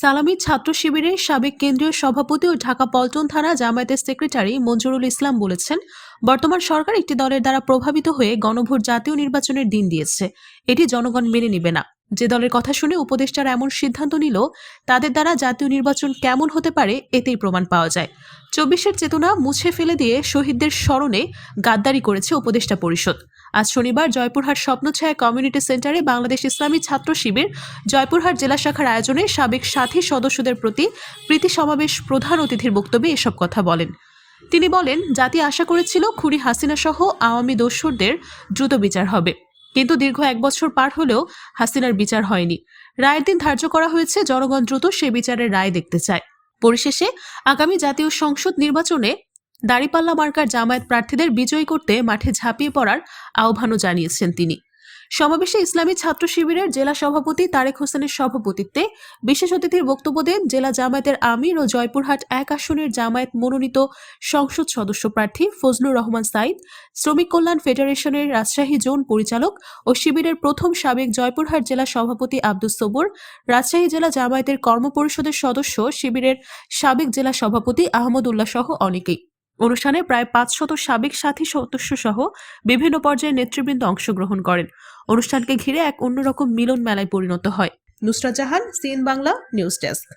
সালামী ছাত্র শিবিরের সাবেক কেন্দ্রীয় সভাপতি ও ঢাকা পল্টন থানা জামায়াতের সেক্রেটারি মঞ্জুরুল ইসলাম বলেছেন, বর্তমান সরকার একটি দলের দ্বারা প্রভাবিত হয়ে গণভোট জাতীয় নির্বাচনের দিন দিয়েছে। এটি জনগণ মেনে নেবে না। যে দলের কথা শুনে উপদেষ্টারা এমন সিদ্ধান্ত নিল, তাদের দ্বারা জাতীয় নির্বাচন কেমন হতে পারে এতেই প্রমাণ পাওয়া যায়। চব্বিশের চেতনা মুছে ফেলে দিয়ে শহীদদের স্মরণে গাদ্দারি করেছে উপদেষ্টা পরিষদ। আজ শনিবার জয়পুরহাট স্বপ্নছায়া কমিউনিটি সেন্টারে বাংলাদেশ ইসলামী ছাত্র শিবির জয়পুরহাট জেলা শাখার আয়োজনে সাবেক সাথী সদস্যদের প্রতি প্রীতি সমাবেশ প্রধান অতিথির বক্তব্যে এসব কথা বলেন। তিনি বলেন, জাতি আশা করেছিল খুনি হাসিনা সহ আওয়ামী দস্যুরদের দ্রুত বিচার হবে। কিন্তু দীর্ঘ এক বছর পার হলেও হাসিনার বিচার হয়নি। রায়ের দিন ধার্য করা হয়েছে, জনগণ দ্রুত সে বিচারের রায় দেখতে চায়। পরিশেষে আগামী জাতীয় সংসদ নির্বাচনে দাঁড়িপাল্লা মার্কার জামায়াত প্রার্থীদের বিজয়ী করতে মাঠে ঝাঁপিয়ে পড়ার আহ্বানও জানিয়েছেন তিনি। সমাবেশে ইসলামী ছাত্র শিবিরের জেলা সভাপতি তারেক হোসেনের সভাপতিত্বে বিশেষ অতিথির বক্তব্য দেন জেলা জামায়াতের আমির ও জয়পুরহাট এক আসনের জামায়াত মনোনীত সংসদ সদস্য প্রার্থী ফজলুর রহমান সাইদ, শ্রমিক কল্যাণ ফেডারেশনের রাজশাহী জোন পরিচালক ও শিবিরের প্রথম সাবেক জয়পুরহাট জেলা সভাপতি আব্দুস সবুর, রাজশাহী জেলা জামায়াতের কর্মপরিষদের সদস্য শিবিরের সাবেক জেলা সভাপতি আহমদ উল্লাহ সহ অনেকেই। অনুষ্ঠানে প্রায় পাঁচশত সাবেক সাথী সদস্য সহ বিভিন্ন পর্যায়ের নেতৃবৃন্দ অংশগ্রহণ করেন। অনুষ্ঠানকে ঘিরে এক অন্যরকম মিলন মেলায় পরিণত হয়। নুসরা জাহান সিন বাংলা, নিউজ ডেস্ক।